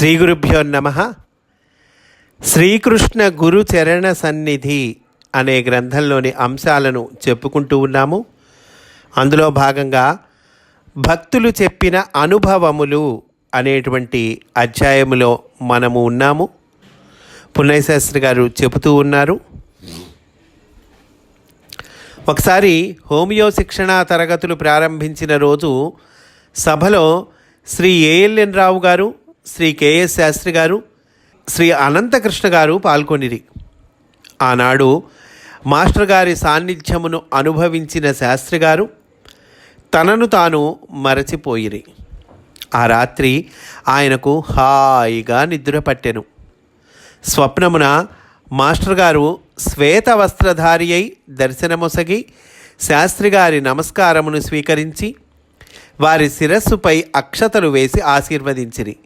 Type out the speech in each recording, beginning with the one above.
శ్రీ గురుభ్యో నమ. శ్రీకృష్ణ గురు చరణ సన్నిధి అనే గ్రంథంలోని అంశాలను చెప్పుకుంటూ ఉన్నాము. అందులో భాగంగా భక్తులు చెప్పిన అనుభవములు అనేటువంటి అధ్యాయములో మనము ఉన్నాము. పుణ్యశాస్త్రి గారు చెబుతూ ఉన్నారు. ఒకసారి హోమియో శిక్షణ తరగతులు ప్రారంభించిన రోజు సభలో శ్రీ ఏఎల్ఎన్ రావు గారు శ్రీ కేఎస్ శాస్త్రి గారు శ్రీ అనంతకృష్ణ గారు పాల్గొనిరి. ఆనాడు మాస్టర్ గారి సాన్నిధ్యమును అనుభవించిన శాస్త్రి గారు తనను తాను మరచిపోయిరి. ఆ రాత్రి ఆయనకు హాయిగా నిద్ర పట్టెను. స్వప్నమున మాస్టర్ గారు శ్వేత వస్త్రధారి అయి దర్శనమొసగి శాస్త్రి గారి నమస్కారమును స్వీకరించి వారి శిరస్సుపై అక్షతలు వేసి ఆశీర్వదించిరి.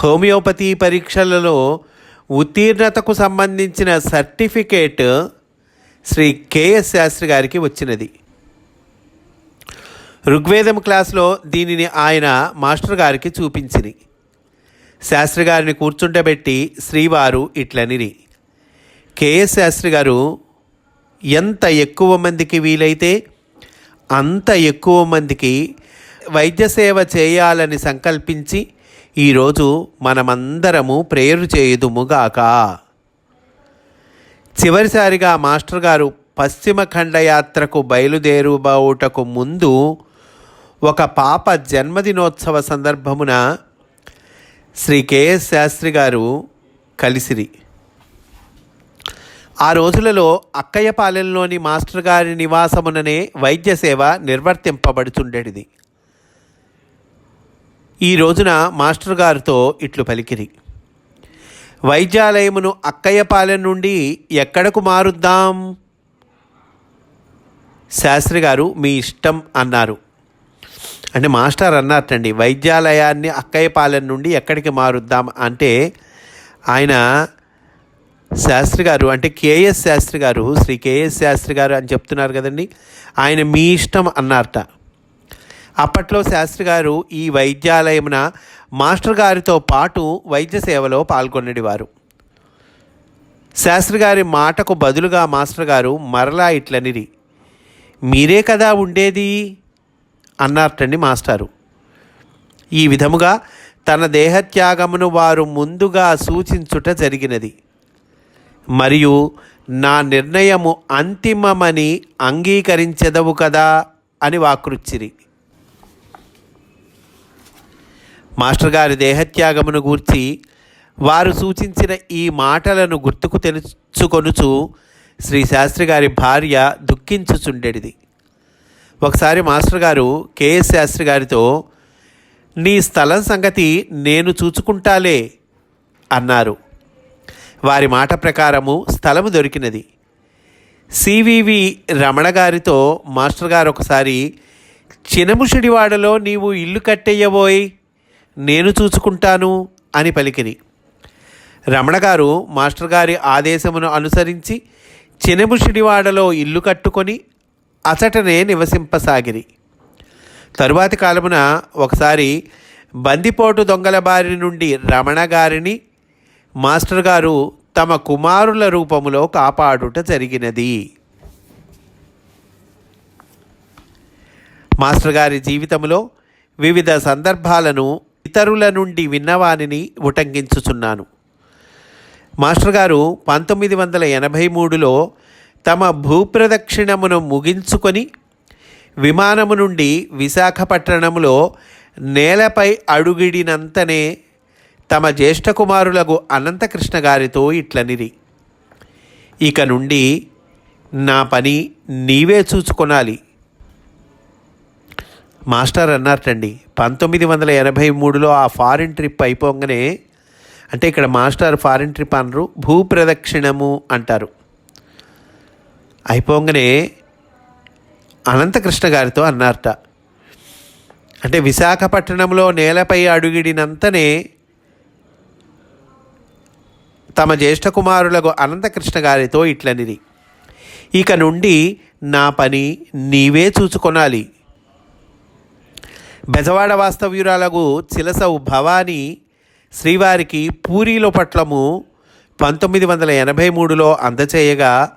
హోమియోపతి పరీక్షలలో ఉత్తీర్ణతకు సంబంధించిన సర్టిఫికేట్ శ్రీ కేఎస్ శాస్త్రి గారికి వచ్చినది. ఋగ్వేదం క్లాస్లో దీనిని ఆయన మాస్టర్ గారికి చూపించిరి. శాస్త్రి గారిని కూర్చుండబెట్టి శ్రీవారు ఇట్లనిరి. కేఎస్ శాస్త్రి గారు ఎంత ఎక్కువ మందికి వీలైతే అంత ఎక్కువ మందికి వైద్య సేవ చేయాలని సంకల్పించి ఈరోజు మనమందరము ప్రేయరు చేయుదుముగాక. చివరిసారిగా మాస్టర్ గారు పశ్చిమ ఖండయాత్రకు బయలుదేరుబోటకు ముందు ఒక పాప జన్మదినోత్సవ సందర్భమున శ్రీ కేఎస్ శాస్త్రి గారు కలిసిరి. ఆ రోజులలో అక్కయ్యపాలెంలోని మాస్టర్ గారి నివాసముననే వైద్య సేవ నిర్వర్తింపబడుచుండేటిది ఈ రోజున మాస్టర్ గారితో ఇట్లు పలికిరి. వైద్యాలయమును అక్కయ్యపాలెం నుండి ఎక్కడకు మారుద్దాం? శాస్త్రి గారు మీ ఇష్టం అన్నారు. అంటే మాస్టర్ అన్నారటండి వైద్యాలయాన్ని అక్కయ్యపాలెం నుండి ఎక్కడికి మారుద్దాం అంటే ఆయన శాస్త్రి గారు అంటే కేఎస్ శాస్త్రి గారు శ్రీ కేఎస్ శాస్త్రి గారు అని చెప్తున్నారు కదండి ఆయన మీ ఇష్టం అన్నారట. అప్పట్లో శాస్త్రి గారు ఈ వైద్యాలయమున మాస్టర్ గారితో పాటు వైద్య సేవలో పాల్గొనేవారు శాస్త్రి గారి మాటకు బదులుగా మాస్టర్ గారు మరలా ఇట్లనిరి. మీరే కదా ఉండేది? అన్నారటండి మాస్టారు. ఈ విధముగా తన దేహత్యాగమును వారు ముందుగా సూచించుట జరిగినది. మరియు నా నిర్ణయము అంతిమమని అంగీకరించదవు కదా? అని వాకృచ్చిరి. మాస్టర్ గారి దేహత్యాగమును గూర్చి వారు సూచించిన ఈ మాటలను గుర్తుకు తెలుసుకొనుచు శ్రీ శాస్త్రి గారి భార్య దుఃఖించుచుండెడిది. ఒకసారి మాస్టర్ గారు కేఎస్ శాస్త్రి గారితో నీ స్థలం సంగతి నేను చూచుకుంటాలే అన్నారు. వారి మాట ప్రకారము స్థలము దొరికినది. సివివి రమణ గారితో మాస్టర్ గారు ఒకసారి చినముషిడివాడలో నీవు ఇల్లు కట్టేయబోయ్ నేను చూసుకుంటాను అని పలికిరి. రమణ గారు మాస్టర్ గారి ఆదేశమును అనుసరించి చినముషిడివాడలో ఇల్లు కట్టుకొని అచటనే నివసింపసాగిరి. తరువాతి కాలమున ఒకసారి బందిపోటు దొంగల బారి నుండి రమణ గారిని మాస్టర్ గారు తమ కుమారుల రూపములో కాపాడుట జరిగినది. మాస్టర్ గారి జీవితంలో వివిధ సందర్భాలను ఇతరుల నుండి విన్నవానిని ఉటంకించుచున్నాను. మాస్టర్ గారు పంతొమ్మిది వందల ఎనభై మూడులో తమ భూప్రదక్షిణమును ముగించుకొని విమానము నుండి విశాఖపట్టణంలో నేలపై అడుగిడినంతనే తమ జ్యేష్ఠ కుమారులకు అనంతకృష్ణ గారితో ఇట్లనిరి. ఇక నుండి నా పని నీవే చూసుకొనాలి మాస్టర్ అన్నారటండి. పంతొమ్మిది వందల ఎనభై మూడులో ఆ ఫారిన్ ట్రిప్ అయిపోగానే అంటే ఇక్కడ మాస్టర్ ఫారిన్ ట్రిప్ అనరు భూప్రదక్షిణము అంటారు. అయిపోగానే అనంతకృష్ణ గారితో అన్నారట. అంటే విశాఖపట్నంలో నేలపై అడుగిడినంతనే తమ జ్యేష్ఠ కుమారులకు అనంతకృష్ణ గారితో ఇట్లనిది ఇక నుండి నా పని నీవే చూసుకొనాలి. బెజవాడ వాస్తవ్యురాలకు చిలసవు భవాని శ్రీవారికి పూరీలో పట్లము పంతొమ్మిది వందల ఎనభై మూడులో అందచేయగా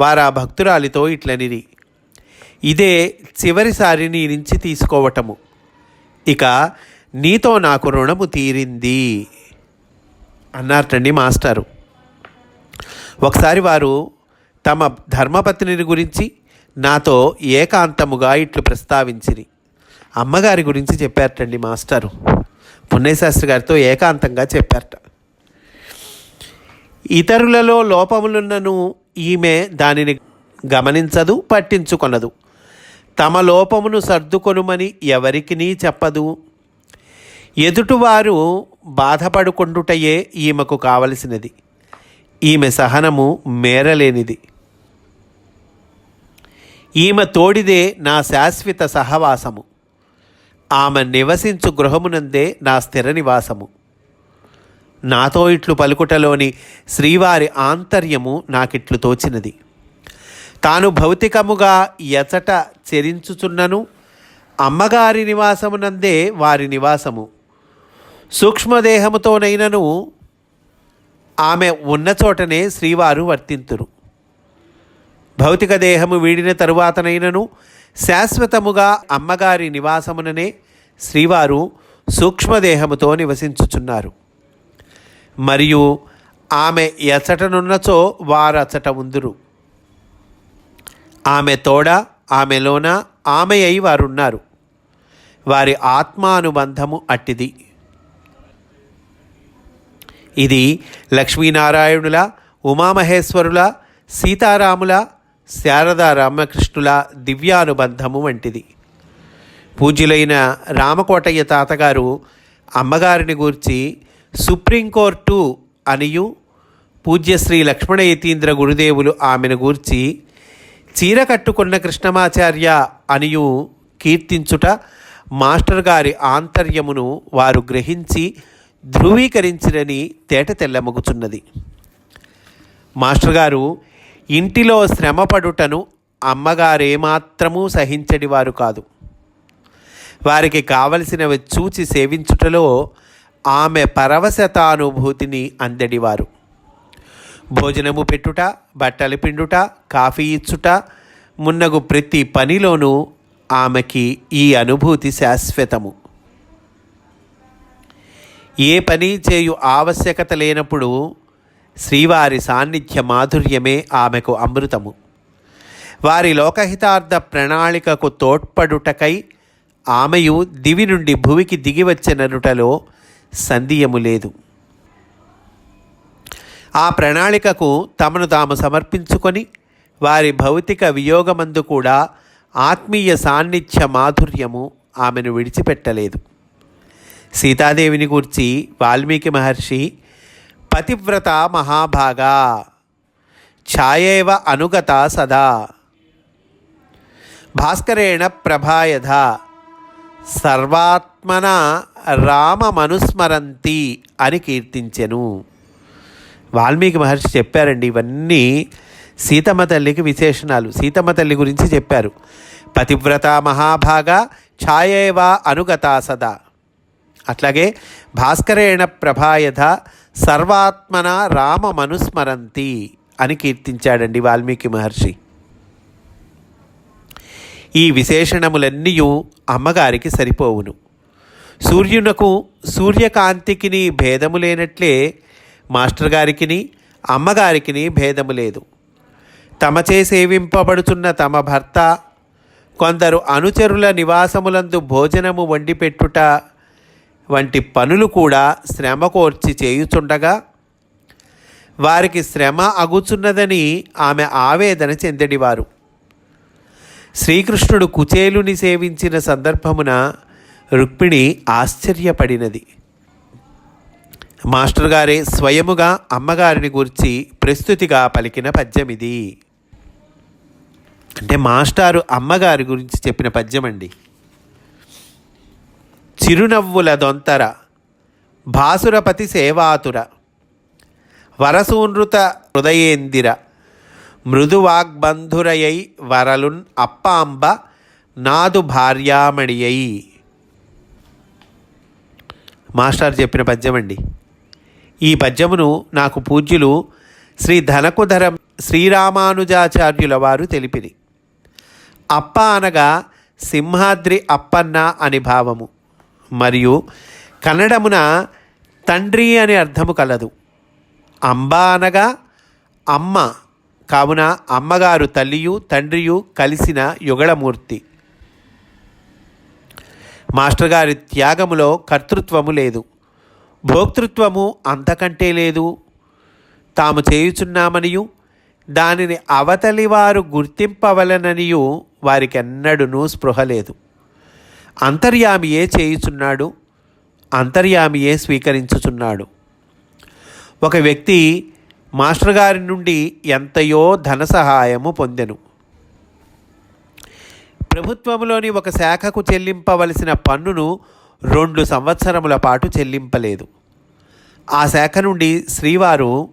వారా భక్తురాలితో ఇట్లనిరి. ఇదే చివరిసారి నీ నుంచి తీసుకోవటము. ఇక నీతో నాకు రుణము తీరింది అన్నారటండి మాస్టారు. ఒకసారి వారు తమ ధర్మపత్నిని గురించి నాతో ఏకాంతముగా ఇట్లు ప్రస్తావించిరి. అమ్మగారి గురించి చెప్పారటండి మాస్టారు. పుణ్యశాస్త్రి గారితో ఏకాంతంగా చెప్పారట. ఇతరులలో లోపములున్నను ఈమె దానిని గమనించదు పట్టించుకొనదు. తమ లోపమును సర్దుకొనుమని ఎవరికినీ చెప్పదు. ఎదుటివారు బాధపడుకుండుటయే ఈమెకు కావలసినది. ఈమె సహనము మేరలేనిది. ఈమె తోడిదే నా శాశ్వత సహవాసము. ఆమె నివసించు గృహమునందే నా స్థిర నివాసము. నాతో ఇట్లు పలుకుటలోని శ్రీవారి ఆంతర్యము నాకిట్లు తోచినది. తాను భౌతికముగా ఎచట చెరించుచున్నను అమ్మగారి నివాసమునందే వారి నివాసము. సూక్ష్మదేహముతోనైనను ఆమె ఉన్న చోటనే శ్రీవారు వర్తింతురు. భౌతిక దేహము వీడిన తరువాతనైనను శాశ్వతముగా అమ్మగారి నివాసముననే శ్రీవారు సూక్ష్మదేహముతో నివసించుచున్నారు. మరియు ఆమె ఎచటనున్నచో వారచట ఉందురు. ఆమె తోడ ఆమెలోన ఆమె అయి వారున్నారు. వారి ఆత్మానుబంధము అట్టిది. ఇది లక్ష్మీనారాయణుల ఉమామహేశ్వరుల సీతారాముల శారదా రామకృష్ణుల దివ్యానుబంధము వంటిది. పూజ్యులైన రామకోటయ్య తాతగారు అమ్మగారిని గూర్చి సుప్రీంకోర్టు అనియు పూజ్యశ్రీ లక్ష్మణ యతీంద్ర గురుదేవులు ఆమెను గూర్చి చీర కట్టుకున్న కృష్ణమాచార్య అనియు కీర్తించుట మాస్టర్ గారి ఆంతర్యమును వారు గ్రహించి ధృవీకరించిరని తేట తెల్లమగుచున్నది. మాస్టర్ గారు ఇంటిలో శ్రమపడుటను అమ్మగారేమాత్రమూ సహించడివారు కాదు. వారికి కావలసినవి చూచి సేవించుటలో ఆమె పరవశతానుభూతిని అందడివారు. భోజనము పెట్టుట బట్టలు పిండుట కాఫీ ఇచ్చుట మున్నగు ప్రతి పనిలోనూ ఆమెకి ఈ అనుభూతి శాశ్వతము. ఏ పని చేయు ఆవశ్యకత లేనప్పుడు శ్రీవారి సాన్నిధ్య మాధుర్యమే ఆమెకు అమృతము. వారి లోకహితార్థ ప్రణాళికకు తోడ్పడుటకై ఆమెయు దివి నుండి భువికి దిగివచ్చిననుటలో సందేయము లేదు. ఆ ప్రణాళికకు తమను తాము సమర్పించుకొని వారి భౌతిక వియోగమందు కూడా ఆత్మీయ సాన్నిధ్య మాధుర్యము ఆమెను విడిచిపెట్టలేదు. సీతాదేవిని గూర్చి వాల్మీకి మహర్షి పతివ్రత మహాభాగా. ఛాయేవ అనుగత సదా. భాస్కరేణ ప్రభాయధ. సర్వాత్మన రామమనుస్మరంతి అని కీర్తించెను. వాల్మీకి మహర్షి చెప్పారండి ఇవన్నీ సీతమ్మ తల్లికి విశేషణాలు. సీతమ్మ తల్లి గురించి చెప్పారు. పతివ్రత మహాభాగ ఛాయేవ అనుగత సదా. అట్లాగే భాస్కరేణ ప్రభాయధ సర్వాత్మన రామమనుస్మరంతి అని కీర్తించాడండి వాల్మీకి మహర్షి. ఈ విశేషణములన్నీ అమ్మగారికి సరిపోవును. సూర్యునకు సూర్యకాంతికిని భేదము లేనట్లే మాస్టర్ గారికిని అమ్మగారికిని భేదము లేదు తమచే సేవింపబడుతున్న తమ భర్త కొందరు అనుచరుల నివాసములందు భోజనము వండిపెట్టుట వంటి పనులు కూడా శ్రమ కోర్చి చేయుచుండగా వారికి శ్రమ అగుచున్నదని ఆమె ఆవేదన చెందడివారు. శ్రీకృష్ణుడు కుచేలుని సేవించిన సందర్భమున రుక్మిణి ఆశ్చర్యపడినది. మాస్టర్ గారే స్వయముగా అమ్మగారిని గురించి ప్రస్తుతిగా పలికిన పద్యం ఇది అంటే మాస్టారు అమ్మగారి గురించి చెప్పిన పద్యం అండి చిరునవ్వుల దొంతర భాసురపతి సేవాతుర వరసూనృత హృదయేందిర మృదువాగ్బంధురయై వరలున్ అప్పాంబ నాదు భార్యామణియై. మాస్టర్ చెప్పిన పద్యం అండి. ఈ పద్యమును నాకు పూజ్యులు శ్రీ ధనకుధర శ్రీరామానుజాచార్యుల వారు తెలిపిరి. అప్ప అనగా సింహాద్రి అప్పన్న అని భావము. మరియు కన్నడమున తండ్రి అని అర్థము కలదు. అంబ అనగా అమ్మ కావున అమ్మగారు తల్లియు తండ్రియు కలిసిన యుగళమూర్తి. మాస్టర్ గారి త్యాగములో కర్తృత్వము లేదు. భోక్తృత్వము అంతకంటే లేదు. తాము చేయుచున్నామనియు దానిని అవతలి వారు గుర్తింపవలననియు వారికెన్నడూనూ స్పృహ లేదు. అంతర్యామియే చేయుచున్నాడు అంతర్యామియే స్వీకరించుచున్నాడు. ఒక వ్యక్తి మాస్టర్ గారి నుండి ఎంతయో ధన సహాయము పొందెను. ప్రభుత్వంలోని ఒక శాఖకు చెల్లింపవలసిన పన్నును రెండు సంవత్సరముల పాటు చెల్లింపలేదు. ఆ శాఖ నుండి శ్రీవారు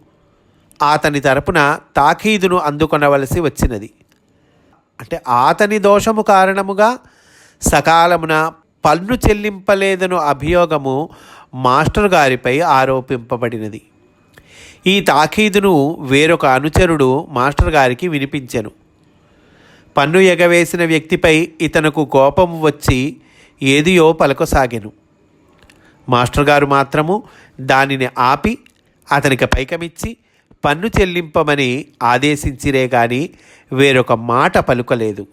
అతని తరపున తాకీదును అందుకొనవలసి వచ్చినది. అంటే అతని దోషము కారణముగా సకాలమున పన్ను చెల్లింపలేదను అభియోగము మాస్టర్ గారిపై ఆరోపింపబడినది. ఈ తాఖీదును వేరొక అనుచరుడు మాస్టర్ గారికి వినిపించెను. పన్ను ఎగవేసిన వ్యక్తిపై ఇతనుకు కోపం వచ్చి ఏదియో పలకసాగెను. మాస్టర్ గారు మాత్రము దానిని ఆపి అతనికి పైకమిచ్చి పన్ను చెల్లింపమని ఆదేశించిరే గాని వేరొక మాట పలుకలేదు.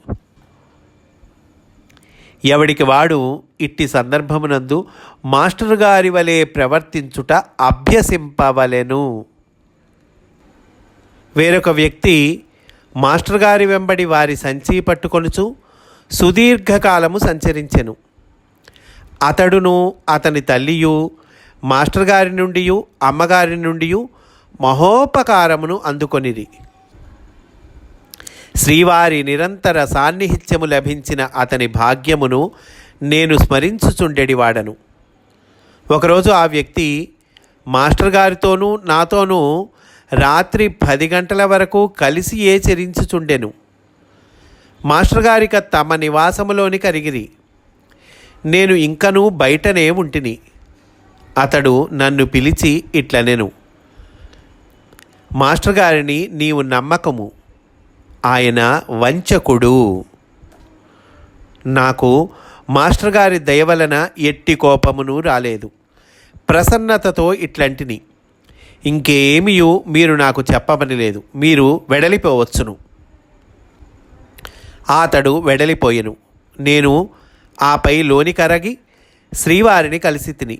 ఎవడికి వాడు ఇట్టి సందర్భమునందు మాస్టర్ గారి వలె ప్రవర్తించుట అభ్యసింపవలెను. వేరొక వ్యక్తి మాస్టర్ గారి వెంబడి వారి సంచి పట్టుకొనుచు సుదీర్ఘకాలము సంచరించెను. అతడును అతని తల్లియు మాస్టర్ గారి నుండి అమ్మగారి నుండి మహోపకారమును అందుకొనిరి. శ్రీవారి నిరంతర సాన్నిహిత్యము లభించిన అతని భాగ్యమును నేను స్మరించుచుండెడివాడను. ఒకరోజు ఆ వ్యక్తి మాస్టర్ గారితోనూ నాతోనూ రాత్రి పది గంటల వరకు కలిసి ఏ చరించుచుండెను మాస్టర్ గారిక తమ నివాసములోని కరిగిరి నేను ఇంకనూ బయటనే ఉంటిని. అతడు నన్ను పిలిచి ఇట్లనెను. మాస్టర్ గారిని నీవు నమ్మకము. ఆయన వంచకుడు. నాకు మాస్టర్ గారి దయవలన ఎట్టి కోపమును రాలేదు. ప్రసన్నతతో ఇట్లాంటిని. ఇంకేమియు మీరు నాకు చెప్పమని లేదు. మీరు వెడలిపోవచ్చును. అతడు వెడలిపోయెను. నేను ఆపై లోని కరగి శ్రీవారిని కలిసి తిని.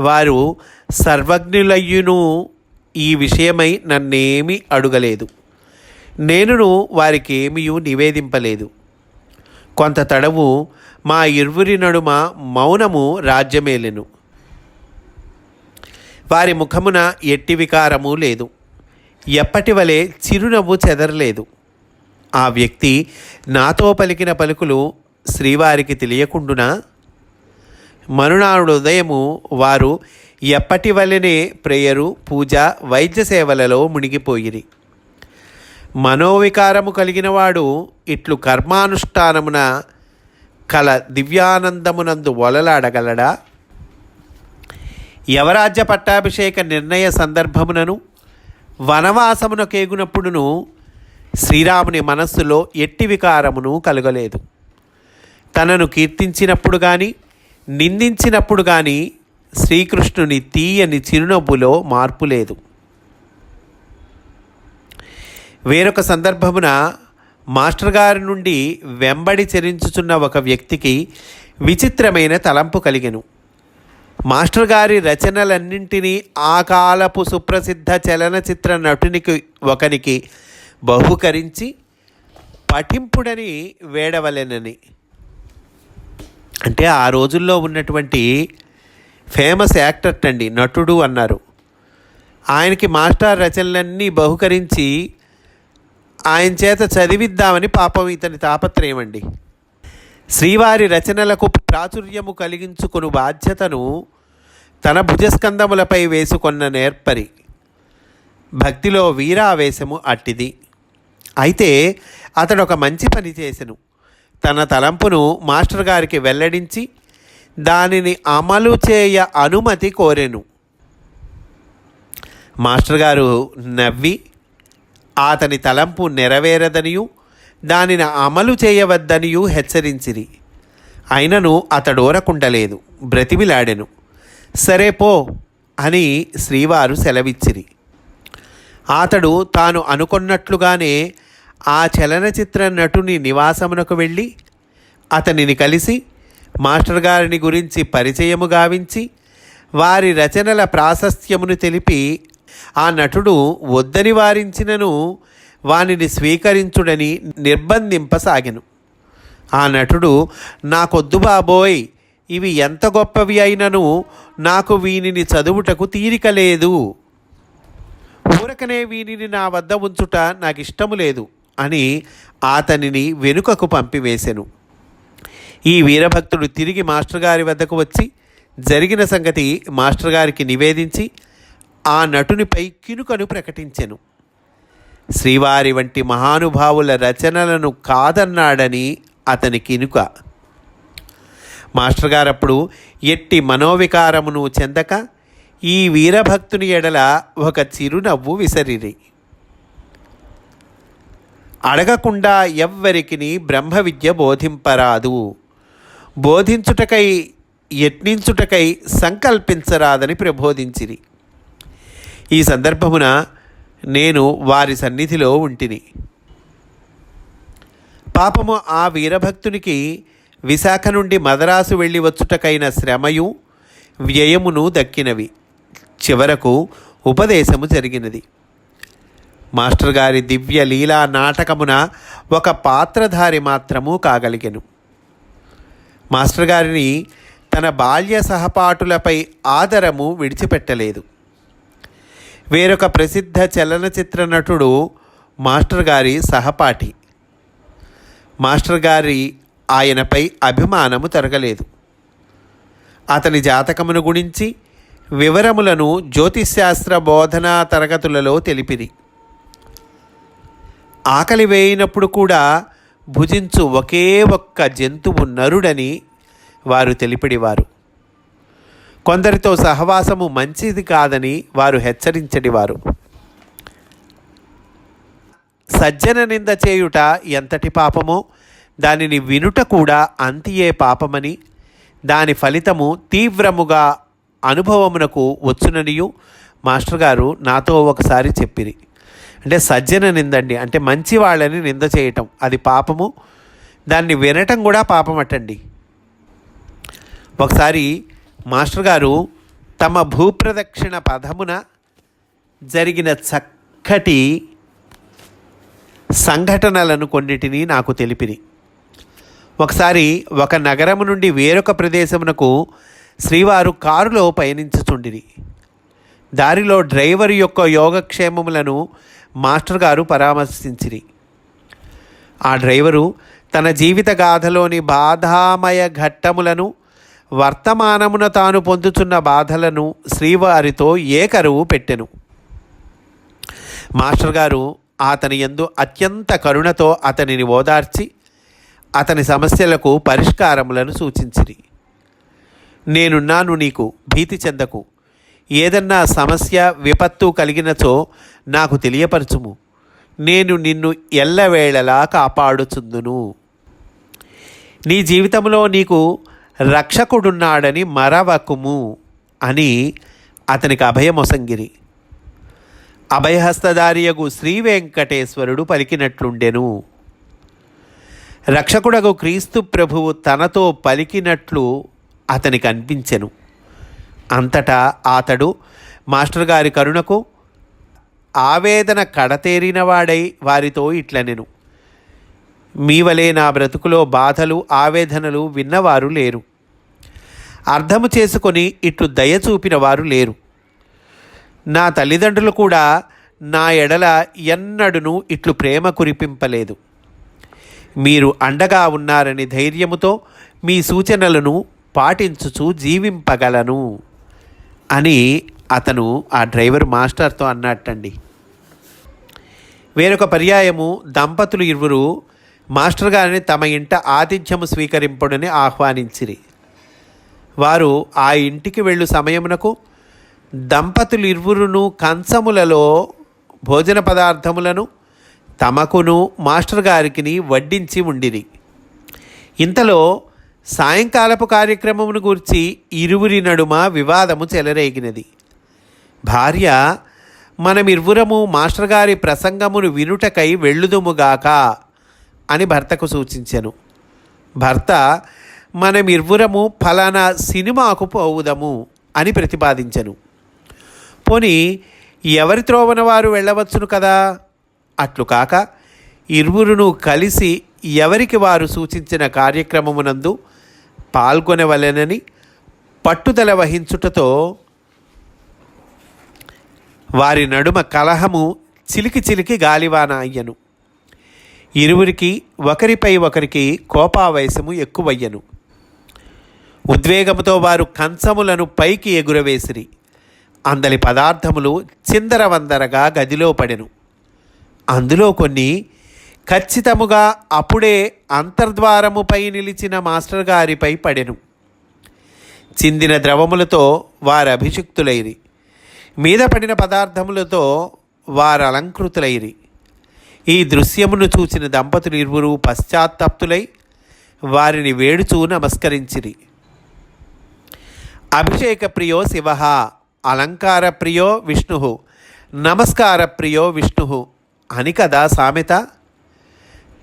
వారు సర్వజ్ఞులయ్యును ఈ విషయమై నన్నేమీ అడుగలేదు. నేనును వారికి ఏమీ నివేదింపలేదు. కొంత తడవు మా ఇరువురి నడుమ మౌనము రాజ్యమేలెను. వారి ముఖమున ఎట్టి వికారము లేదు. ఎప్పటివలే చిరునవ్వు చెదరలేదు. ఆ వ్యక్తి నాతో పలికిన పలుకులు శ్రీవారికి తెలియకుండునా? మరునాడు ఉదయము వారు ఎప్పటివలనే ప్రేయరు పూజ వైద్య సేవలలో మునిగిపోయిరి. మనోవికారము కలిగినవాడు ఇట్లు కర్మానుష్ఠానమున కల దివ్యానందమునందు వలలాడగలడా? యవరాజ్య పట్టాభిషేక నిర్ణయ సందర్భమునను వనవాసమున కేగునప్పుడును శ్రీరాముని మనస్సులో ఎట్టి వికారమును కలగలేదు. తనను కీర్తించినప్పుడు కానీ నిందించినప్పుడు కానీ శ్రీకృష్ణుని తీయని చిరునవ్వులో మార్పు లేదు వేరొక సందర్భమున మాస్టర్ గారి నుండి వెంబడి చరించుచున్న ఒక వ్యక్తికి విచిత్రమైన తలంపు కలిగెను. మాస్టర్ గారి రచనలన్నింటినీ ఆ కాలపు సుప్రసిద్ధ చలనచిత్ర నటునికి ఒకనికి బహుకరించి పఠింపుడని వేడవలెనని. అంటే ఆ రోజుల్లో ఉన్నటువంటి ఫేమస్ యాక్టర్ అండి నటుడు అన్నారు. ఆయనకి మాస్టర్ రచనలన్నీ బహుకరించి ఆయన చేత చదివిద్దామని పాపం ఇతని తాపత్రయం అండి శ్రీవారి రచనలకు ప్రాచుర్యము కలిగించుకుని బాధ్యతను తన భుజస్కందములపై వేసుకొన్న నేర్పరి. భక్తిలో వీరావేశము అట్టిది. అయితే అతడు ఒక మంచి పని చేసెను. తన తలంపును మాస్టర్ గారికి వెల్లడించి దానిని అమలు చేయ అనుమతి కోరెను. మాస్టర్ గారు నవ్వి అతని తలంపు నెరవేరదనియు దానిని అమలు చేయవద్దనియు హెచ్చరించిరి. అయినను అతడోరకుండలేదు బ్రతిమిలాడెను. సరే పో అని శ్రీవారు సెలవిచ్చిరి. అతడు తాను అనుకున్నట్లుగానే ఆ చలనచిత్ర నటుని నివాసమునకు వెళ్ళి అతనిని కలిసి మాస్టర్ గారిని గురించి పరిచయము గావించి వారి రచనల ప్రాశస్త్యమును తెలిపి ఆ నటుడు వద్దని వారించినను వానిని స్వీకరించుడని నిర్బంధింపసాగెను. ఆ నటుడు నాకొద్దు బాబోయ్ ఇవి ఎంత గొప్పవి అయినను నాకు వీనిని చదువుటకు తీరిక లేదు. ఊరకనే వీనిని నా వద్ద ఉంచుట నాకు ఇష్టము లేదు అని అతనిని వెనుకకు పంపివేశెను ఈ వీరభక్తుడు తిరిగి మాస్టర్ గారి వద్దకు వచ్చి జరిగిన సంగతి మాస్టర్ గారికి నివేదించి ఆ నటునిపై కినుకను ప్రకటించెను. శ్రీవారి వంటి మహానుభావుల రచనలను కాదన్నాడని అతని కినుక. మాస్టర్ గారప్పుడు ఎట్టి మనోవికారమును చెందక ఈ వీరభక్తుని ఎడల ఒక చిరునవ్వు విసరిరి. అడగకుండా ఎవ్వరికిని బ్రహ్మ విద్య బోధింపరాదు. బోధించుటకై యత్నించుటకై సంకల్పించరాదని ప్రబోధించిరి. ఈ సందర్భమున నేను వారి సన్నిధిలో ఉంటిని. పాపము ఆ వీరభక్తునికి విశాఖ నుండి మదరాసు వెళ్ళి వచ్చుటకైన శ్రమయు వ్యయమును దక్కినవి. చివరకు ఉపదేశము జరిగినది. మాస్టర్ గారి దివ్య లీలా నాటకమున ఒక పాత్రధారి మాత్రము కాగలిగెను. మాస్టర్ గారిని తన బాల్య సహపాఠులపై ఆదరము విడిచిపెట్టలేదు. వేరొక ప్రసిద్ధ చలనచిత్ర నటుడు మాస్టర్ గారి సహపాఠి. మాస్టర్ గారి ఆయనపై అభిమానము తరగలేదు. అతని జాతకమును గురించి వివరములను జ్యోతిశాస్త్ర బోధనా తరగతులలో తెలిపిరి. ఆకలి వేయినప్పుడు కూడా భుజించు ఒకే ఒక్క జంతువు నరుడని వారు తెలిపిడివారు. కొందరితో సహవాసము మంచిది కాదని వారు హెచ్చరించడివారు సజ్జన నింద చేయుట ఎంతటి పాపమో దానిని వినుట కూడా అంతియే పాపమని దాని ఫలితము తీవ్రముగా అనుభవమునకు వచ్చుననియు మాస్టర్ గారు నాతో ఒకసారి చెప్పిరి. అంటే సజ్జన నిందండి. అంటే మంచి వాళ్ళని నింద చేయటం. అది పాపము. దాన్ని వినటం కూడా పాపం ఒకసారి మాస్టర్ గారు తమ భూప్రదక్షిణ పదమున జరిగిన చక్కటి సంఘటనలను కొన్నిటిని నాకు తెలిపిరి. ఒకసారి ఒక నగరము నుండి వేరొక ప్రదేశమునకు శ్రీవారు కారులో పయనించుచుండిరి. దారిలో డ్రైవర్ యొక్క యోగక్షేమములను మాస్టర్ గారు పరామర్శించిరి. ఆ డ్రైవరు తన జీవిత గాథలోని బాధామయ ఘట్టములను వర్తమానమున తాను పొందుతున్న బాధలను శ్రీవారితో ఏకరువు పెట్టెను. మాస్టర్ గారు అతని యందు అత్యంత కరుణతో అతనిని ఓదార్చి అతని సమస్యలకు పరిష్కారములను సూచించిరి. నేనున్నాను నీకు భీతి చెందకు. ఏదన్నా సమస్య విపత్తు కలిగినచో నాకు తెలియపరచుము. నేను నిన్ను ఎల్లవేళలా కాపాడుచుందును. నీ జీవితంలో నీకు రక్షకుడున్నాడని మరవకుము అని అతనికి అభయమొసంగిరి. అభయహస్తదారియగు శ్రీ వెంకటేశ్వరుడు పలికినట్లుండెను. రక్షకుడగు క్రీస్తు ప్రభువు తనతో పలికినట్లు అతనికి అనిపించెను అంతటా అతడు మాస్టర్ గారి కరుణకు ఆవేదన కడతేరినవాడై వారితో ఇట్లనెను. మీ వలె నా బ్రతుకులో బాధలు ఆవేదనలు విన్నవారు లేరు. అర్థము చేసుకొని ఇట్లు దయ చూపిన వారు లేరు. నా తల్లిదండ్రులు కూడా నా ఎడల ఎన్నడును ఇట్లు ప్రేమ కురిపింపలేదు. మీరు అండగా ఉన్నారని ధైర్యముతో మీ సూచనలను పాటించుచు జీవింపగలను అని అతను ఆ డ్రైవర్ మాస్టర్తో అన్నట్టండి వేరొక పర్యాయము దంపతులు ఇరువురు మాస్టర్ గారిని తమ ఇంట ఆతిథ్యము స్వీకరింపుడని ఆహ్వానించిరి. వారు ఆ ఇంటికి వెళ్ళు సమయమునకు దంపతులు ఇరువురును కంచములలో భోజన పదార్థములను తమకును మాస్టర్ గారికి వడ్డించి ఉండిరి. ఇంతలో సాయంకాలపు కార్యక్రమమును గురించి ఇరువురి నడుమ వివాదము చెలరేగినది. భార్య మనమిరువురము మాస్టర్ గారి ప్రసంగమును వినుటకై వెళ్ళుదుముగాక అని భర్తకు సూచించెను. భర్త మనమిర్వురము ఫలానా సినిమాకు పోవుదము అని ప్రతిపాదించెను. పోని ఎవరి త్రోవన వారు వెళ్ళవచ్చును కదా? అట్లు కాక ఇరువురును కలిసి ఎవరికి వారు సూచించిన కార్యక్రమమునందు పాల్గొనవలెనని పట్టుదల వహించుటతో వారి నడుమ కలహము చిలికి చిలికి గాలివాన అయ్యను. ఇరువురికి ఒకరిపై ఒకరికి కోపావేశము ఎక్కువయ్యను. ఉద్వేగముతో వారు కంచములను పైకి ఎగురవేసిరి. అందలి పదార్థములు చిందరవందరగా గదిలో పడెను. అందులో కొన్ని ఖచ్చితముగా అప్పుడే అంతర్ద్వారముపై నిలిచిన మాస్టర్ గారిపై పడెను. చిందిన ద్రవములతో వారు అభిషిక్తులైరి మీద పడిన పదార్థములతో వారు అలంకృతులైరి ఈ దృశ్యమును చూచిన దంపతులు ఇరువురు పశ్చాత్తప్తులై వారిని వేడుచూ నమస్కరించిరి. అభిషేక ప్రియో శివ అలంకార ప్రియో విష్ణు నమస్కార ప్రియో విష్ణు అని కదా సామెత?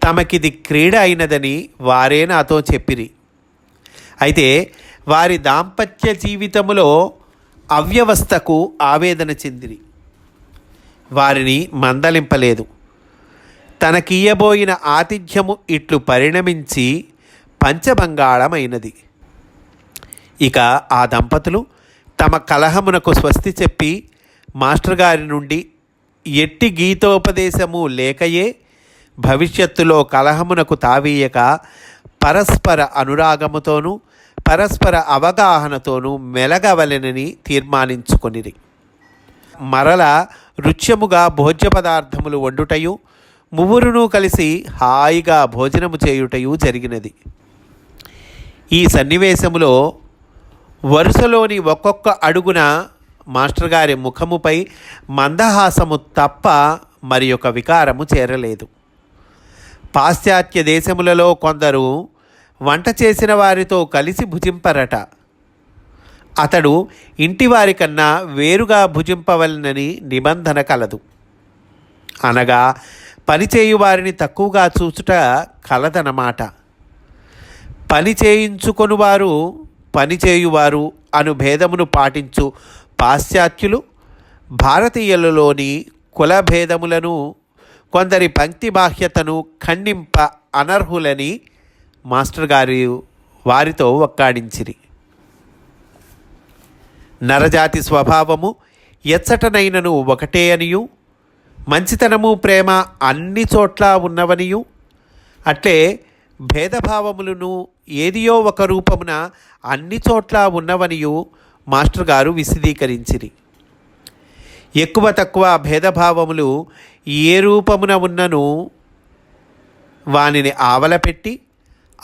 తమకిది క్రీడ అయినదని వారే నాతో చెప్పిరి. అయితే వారి దాంపత్య జీవితములో అవ్యవస్థకు ఆవేదన చెందిరి. వారిని మందలింపలేదు. తనకియ్యబోయిన ఆతిథ్యము ఇట్లు పరిణమించి పంచబంగాళమైనది. ఇక ఆ దంపతులు తమ కలహమునకు స్వస్తి చెప్పి మాస్టర్ గారి నుండి ఎట్టి గీతోపదేశము లేకయే భవిష్యత్తులో కలహమునకు తావీయక పరస్పర అనురాగముతోనూ పరస్పర అవగాహనతోనూ మెలగవలెనని తీర్మానించుకొనిరి. మరల రుచ్యముగా భోజ్య పదార్థములు వండుటయు ముగ్గురును కలిసి హాయిగా భోజనము చేయుటయు జరిగినది. ఈ సన్నివేశములో వరుసలోని ఒక్కొక్క అడుగున మాస్టర్ గారి ముఖముపై మందహాసము తప్ప మరి ఒక వికారము చేరలేదు. పాశ్చాత్య దేశములలో కొందరు వంట చేసిన వారితో కలిసి భుజింపరట. అతడు ఇంటివారికన్నా కన్నా వేరుగా భుజింపవలనని నిబంధన కలదు. అనగా పనిచేయు వారిని తక్కువగా చూచుట కలదనమాట. పని చేయించుకొనువారు పనిచేయువారు అను భేదమును పాటించు పాశ్చాత్యులు భారతీయులలోని కులభేదములను కొందరి పంక్తి బాహ్యతను ఖండింప అనర్హులని మాస్టర్ గారి వారితో ఒక్కాడించిరి. నరజాతి స్వభావము ఎచ్చటనైనను ఒకటే అనియు మంచితనము ప్రేమ అన్ని చోట్ల ఉన్నవనియు. అట్లే భేదభావములను ఏదియో ఒక రూపమున అన్ని చోట్ల ఉన్నవనియు మాస్టర్ గారు విశదీకరించిరి. ఎక్కువ తక్కువ భేదభావములు ఏ రూపమున ఉన్నను వానిని ఆవలపెట్టి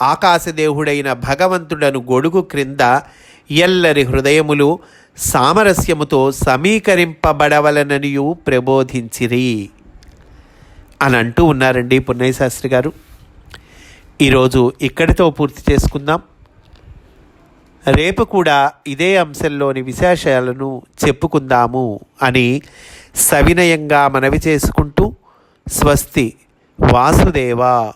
ఆకాశదేవుడైన భగవంతుడను గొడుగు క్రింద ఎల్లరి హృదయములు సామరస్యముతో సమీకరింపబడవలననియు ప్రబోధించిరి అని అంటూ ఉన్నారండి పున్నయ్య శాస్త్రి గారు. ఈరోజు ఇక్కడితో పూర్తి చేసుకుందాం. రేపు కూడా ఇదే అంశంలోని విశేషాలను చెప్పుకుందాము అని సవినయంగా మనవి చేసుకుంటూ స్వస్తి వాసుదేవా.